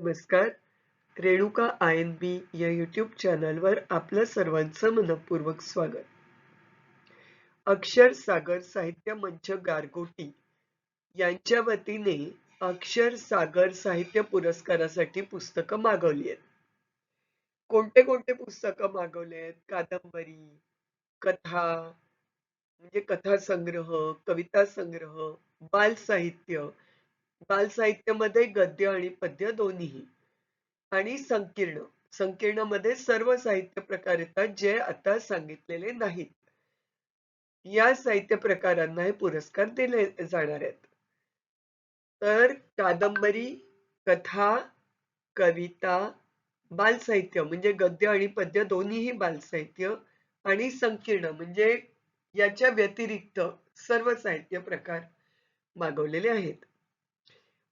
नमस्कार. Renuka I N बी या YouTube चॅनलवर आपलं सर्वांचं मनपूर्वक स्वागत. अक्षर सागर साहित्य मंच गारगोटी यांच्या वतीने अक्षर सागर साहित्य पुरस्कारासाठी पुस्तकं मागवली आहेत. कोणते कोणते पुस्तकं मागवले आहेत? कादंबरी कथा म्हणजे कथा संग्रह कविता संग्रह बाल साहित्य बाल साहित्यामध्ये गद्य आणि पद्य दोन्हीही. आणि संकीर्ण संकीर्णमध्ये सर्व साहित्य प्रकार येतात जे आता सांगितलेले नाहीत. या साहित्य प्रकारांना हे पुरस्कार दिले जाणार आहेत. तर कादंबरी कथा कविता बाल साहित्य म्हणजे गद्य आणि पद्य दोन्हीही बाल साहित्य आणि संकीर्ण म्हणजे याच्या व्यतिरिक्त सर्व साहित्य प्रकार मागवलेले आहेत.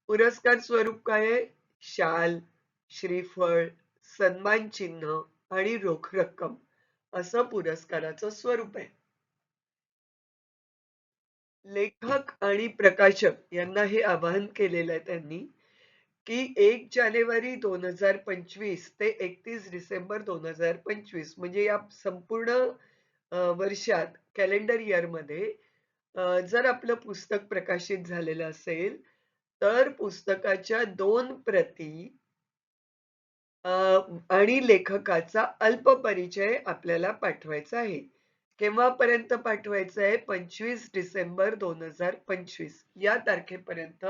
पुरस्कार स्वरूप काय? आहे शाल श्रीफळ सन्मान चिन्ह आणि रोख रक्कम असं पुरस्काराचं स्वरूप आहे. लेखक आणि प्रकाशक यांना हे आवाहन केलेलं आहे त्यांनी की एक जानेवारी दोन हजार पंचवीस ते एकतीस डिसेंबर दोन हजार पंचवीस म्हणजे या संपूर्ण वर्षात कॅलेंडर इयरमध्ये जर आपलं पुस्तक प्रकाशित झालेलं असेल तर पुस्तकाच्या दोन प्रती आणि लेखकाचा अल्प परिचय आपल्याला पाठवायचा आहे. केव्हापर्यंत पाठवायचं आहे? पंचवीस डिसेंबर दोन हजार पंचवीस. या तारखेपर्यंत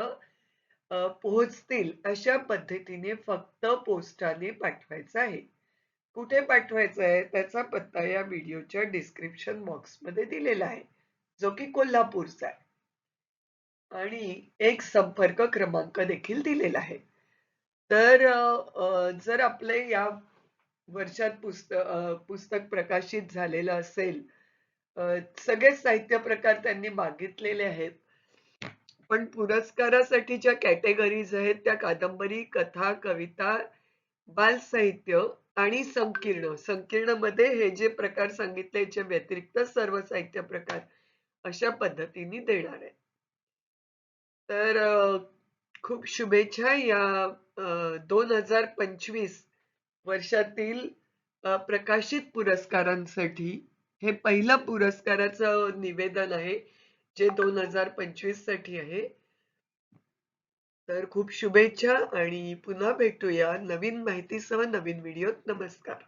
पोहोचतील अशा पद्धतीने फक्त पोस्टाने पाठवायचं आहे. कुठे पाठवायचं आहे? त्याचा पत्ता या व्हिडिओच्या डिस्क्रिप्शन बॉक्समध्ये दिलेला आहे. जो की कोल्हापूरचा आहे. आणि एक संपर्क क्रमांक देखील दिलेला आहे. तर जर आपले या वर्षात पुस्तक पुस्तक प्रकाशित झालेलं असेल सगळेच साहित्य प्रकार त्यांनी मागितलेले आहेत. पण पुरस्कारासाठीच्या कॅटेगरीज आहेत त्या कादंबरी कथा कविता बाल साहित्य आणि संकीर्ण. संकीर्णमध्ये हे जे प्रकार सांगितले याच्या व्यतिरिक्त सर्व साहित्य प्रकार अशा पद्धतीने देणार आहेत. तर खूप शुभेच्छा या दोन हजार पंचवीस वर्षातील प्रकाशित पुरस्कारांसाठी. हे पहिलं पुरस्काराचं निवेदन आहे जे दोन हजार पंचवीससाठी आहे. तर खूप शुभेच्छा आणि पुन्हा भेटूया नवीन माहितीसह नवीन व्हिडिओत. नमस्कार.